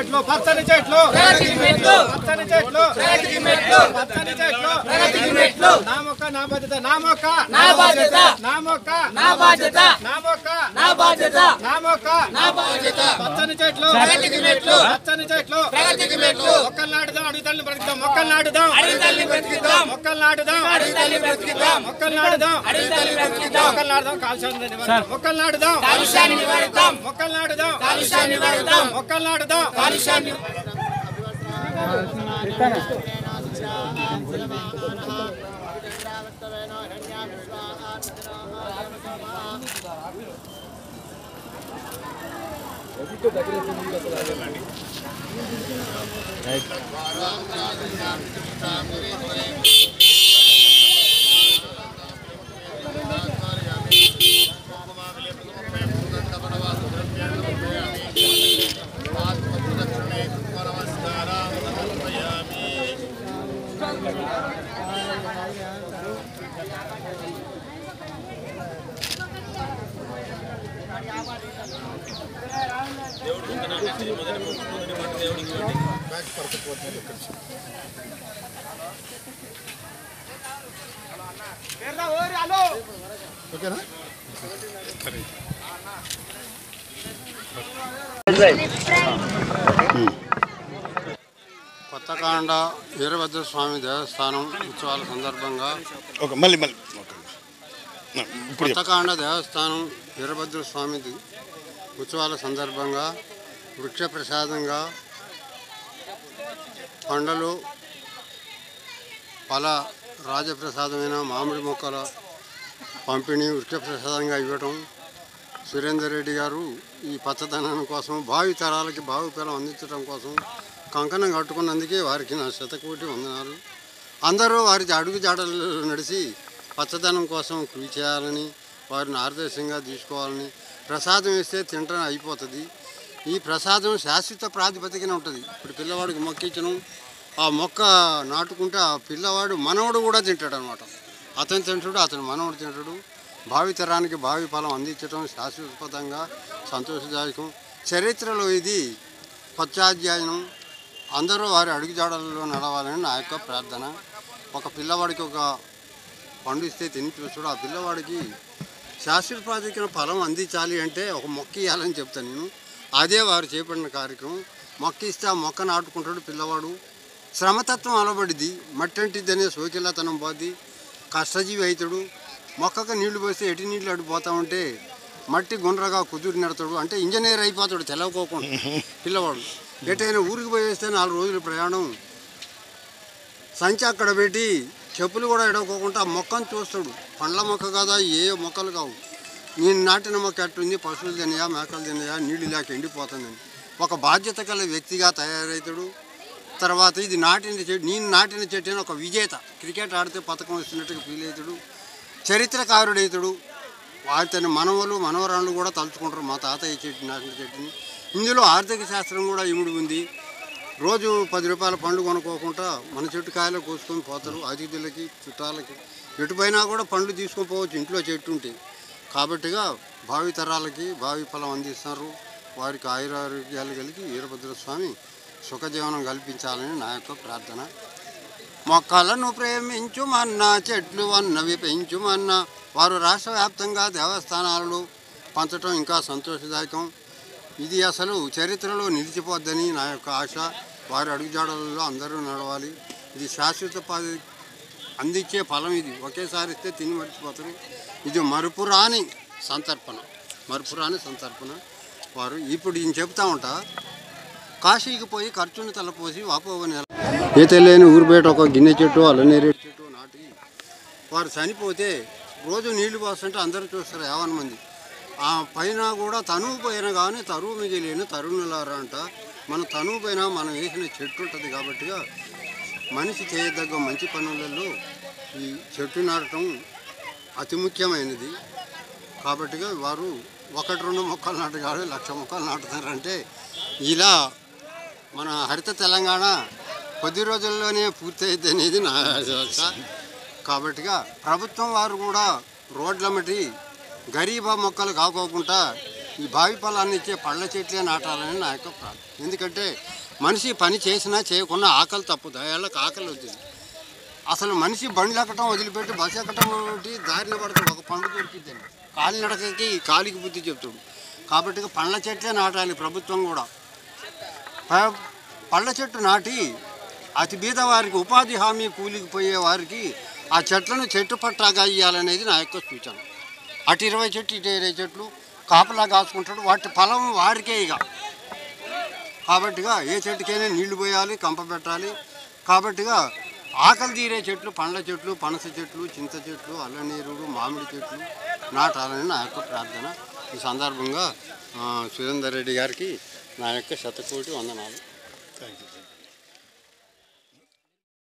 పచ్చని చెట్లు. పచ్చని చెట్లు. నా మొక్క నా బాధ్యత నా మొక్క నా బాధ్యత నా మొక్క నా బాధ్యత. నా మొక్క నా బాధ్యత. నా మొక్క నా బాధ్యత. పచ్చని చెట్లు. పచ్చని చెట్లు. మొక్కలు నాటుదాం అడవి తల్లి బ్రతుకుతాం మొక్కలు నాటుదాం మొక్కలు నాటుదాం మొక్కలు నాటుదాం మొక్కలు నాటుదాం కాలుష్యాన్ని నివారిద్దాం. మొక్కలు నాటుదాం మొక్కలు నాటుదాం మొక్కలు నాటుదాం కాలుష్యాన్ని రైట్ కొత్తకాండ వీరభద్ర స్వామి దేవస్థానం ఉత్సవాల సందర్భంగా ఓకే మళ్ళీ మళ్ళీ. కొత్తకాండ దేవస్థానం వీరభద్ర స్వామి ఉత్సవాల సందర్భంగా వృక్ష ప్రసాదంగా పండ్లు పల రాజప్రసాదమైన మామిడి మొక్కల పంపిణీ వృక్ష ప్రసాదంగా ఇవ్వటం. సురేందర్ రెడ్డి గారు ఈ పచ్చదనం కోసం భావి తరాలకి భావిపేలం అందించడం కోసం కంకణం కట్టుకున్నందుకే వారికి నా శతకోటి వందనాలు. అందరూ వారి అడుగు జాడలు నడిచి పచ్చదనం కోసం కృషి చేయాలని వారిని ఆదర్శంగా తీసుకోవాలని ప్రసాదం ఇస్తే తింటనే అయిపోతుంది. ఈ ప్రసాదం శాశ్వత ప్రాతిపదికన ఉంటుంది. ఇప్పుడు పిల్లవాడికి మొక్క ఇచ్చను ఆ మొక్క నాటుకుంటే ఆ పిల్లవాడు మనవడు కూడా తింటాడు అనమాట అతను తింటాడు అతను మనవడు తింటాడు. భావితరానికి భావి ఫలం అందించడం శాశ్వతపదంగా సంతోషదాయకం. చరిత్రలో ఇది కొత్తాధ్యాయనం అందరూ వారి అడుగుజాడలలో నడవాలని నా యొక్క ప్రార్థన. ఒక పిల్లవాడికి ఒక పండు ఇస్తే తిని చూస్తాడు ఆ పిల్లవాడికి శాశ్వత ప్రాతికన ఫలం అందించాలి అంటే ఒక మొక్క ఇవ్వాలని చెప్తాను నేను. అదే వారు చేపట్టిన కార్యక్రమం. మొక్క ఇస్తే ఆ మొక్క నాటుకుంటాడు పిల్లవాడు. శ్రమతత్వం అలబడిది మట్టి అంటిద్దనే సోకిల్లతనం పోద్ది. కష్టజీవి అవుతాడు మొక్కకు నీళ్ళు పోస్తే ఎటు నీళ్ళు అటు పోతా ఉంటే మట్టి గుండ్రగా కుదురు నెడతాడు. అంటే ఇంజనీర్ అయిపోతాడు తెలవకోకుండా. పిల్లవాడు. ఎటైనా ఊరికి పోయేస్తే నాలుగు రోజుల ప్రయాణం. సంచి అక్కడ పెట్టి చెప్పులు కూడా ఎడవకోకుండా ఆ మొక్కను చూస్తాడు. పండ్ల మొక్క కదా? ఏ మొక్కలు కావు. నేను నాటిన మొక్క ఉంది పశువులు తినయా మేకలు తినయా నీళ్ళు లేక ఎండిపోతుందని. ఒక బాధ్యత గల వ్యక్తిగా తయారవుతాడు తర్వాత ఇది నాటిన చెట్టు నేను నాటిన చెట్టు ఒక విజేత. క్రికెట్ ఆడితే పథకం వస్తున్నట్టుగా ఫీల్ అవుతాడు. చరిత్రకారుడైతాడు. అవుతాడు మనవలు మనవరాళ్ళు కూడా తలుచుకుంటారు మా తాతయ్య చెట్టు నాటిన చెట్టుని. ఇందులో ఆర్థిక శాస్త్రం కూడా ఇముడు ఉంది. రోజు పది రూపాయల పండ్లు కొనుక్కోకుండా మన చెట్టు కాయలు కోసుకొని పోతారు. అతిథులకి చుట్టాలకి. ఎటుపోయినా కూడా పండ్లు తీసుకొని పోవచ్చు ఇంట్లో చెట్టు ఉంటే. కాబట్టిగా భావి తరాలకి భావి ఫలం అందిస్తారు. వారికి ఆయురారోగ్యాలు కలిగి వీరభద్ర స్వామి సుఖజీవనం కల్పించాలని నా యొక్క ప్రార్థన. మొక్కలను ప్రేమించుమన్నా చెట్లు అన్నవి పెంచుమన్నా వారు రాష్ట్ర వ్యాప్తంగా దేవస్థానాలను పంచడం ఇంకా సంతోషదాయకం. ఇది అసలు చరిత్రలో నిలిచిపోద్దని నా యొక్క ఆశ. వారి అడుగుజాడలలో అందరూ నడవాలి. ఇది శాశ్వత పది అందించే ఫలం ఇది. ఒకేసారి ఇస్తే తిని మర్చిపోతారు. ఇది మరుపురాని సంతర్పణ. మరుపురాని సంతర్పణ వారు. ఇప్పుడు ఈయన చెప్తా ఉంటా కాశీకి పోయి ఖర్చుని తలపోసి వాపోవని ఏ తెలియని ఊరు బయట ఒక గిన్నె చెట్టు అల్లనేరేడు చెట్టు నాటి వారు చనిపోతే రోజు నీళ్ళు పోస్తుంటే అందరూ చూస్తారు యావన్ మంది. ఆ పైన కూడా తనువు పైన కానీ తరువు మిగిలిన తరుణులారా అంట. మన తనువు పైన మనం వేసిన చెట్టు ఉంటుంది కాబట్టిగా మనిషి చేయదగ్గ మంచి పనులలో ఈ చెట్టు నాటడం అతి ముఖ్యమైనది. కాబట్టిగా వారు ఒకటి రెండు మొక్కలు నాటగాడు లక్ష మొక్కలు నాటుతారంటే ఇలా మన హరిత తెలంగాణ కొద్ది రోజుల్లోనే పూర్తయితే అనేది నా ఆశ. కాబట్టిగా ప్రభుత్వం వారు కూడా రోడ్ల మటి గరీబా మొక్కలు కాకోకుండా ఈ బావి పొలాన్ని ఇచ్చే పళ్ళ చెట్లే నాటాలని నా యొక్క ప్రార్థన. ఎందుకంటే మనిషి పని చేసినా చేయకుండా ఆకలి తప్పు ఏళ్ళకి ఆకలి వచ్చింది అసలు మనిషి బండ్లు ఎక్కటం వదిలిపెట్టి బస్సు ఎక్కటం ఒకటి దారిన పడతాడు ఒక పండు దొరికిద్దండి కాలినడకకి కాలికి బుద్ధి చెప్తాడు కాబట్టి పండ్ల చెట్లే నాటాలి ప్రభుత్వం కూడా. పళ్ళ చెట్టు నాటి అతి బీద వారికి ఉపాధి హామీ కూలికి పోయే వారికి ఆ చెట్లను చెట్టు పట్టాగా ఇవ్వాలనేది నా యొక్క సూచన. అటు ఇరవై చెట్లు ఇటు ఇరవై చెట్లు కాపలా కాసుకుంటాడు. వాటి ఫలం వారికే ఇక. కాబట్టిగా ఏ చెట్టుకైనా నీళ్ళు పోయాలి కంప పెట్టాలి. కాబట్టిగా ఆకలి తీరే చెట్లు పండ్ల చెట్లు పనస చెట్లు చింత చెట్లు అల్లనీరుడు మామిడి చెట్లు నాటాలని నా యొక్క ప్రార్థన. ఈ సందర్భంగా సురేందర్ రెడ్డి గారికి నా యొక్క శతకోటి వందనాలు. Thank you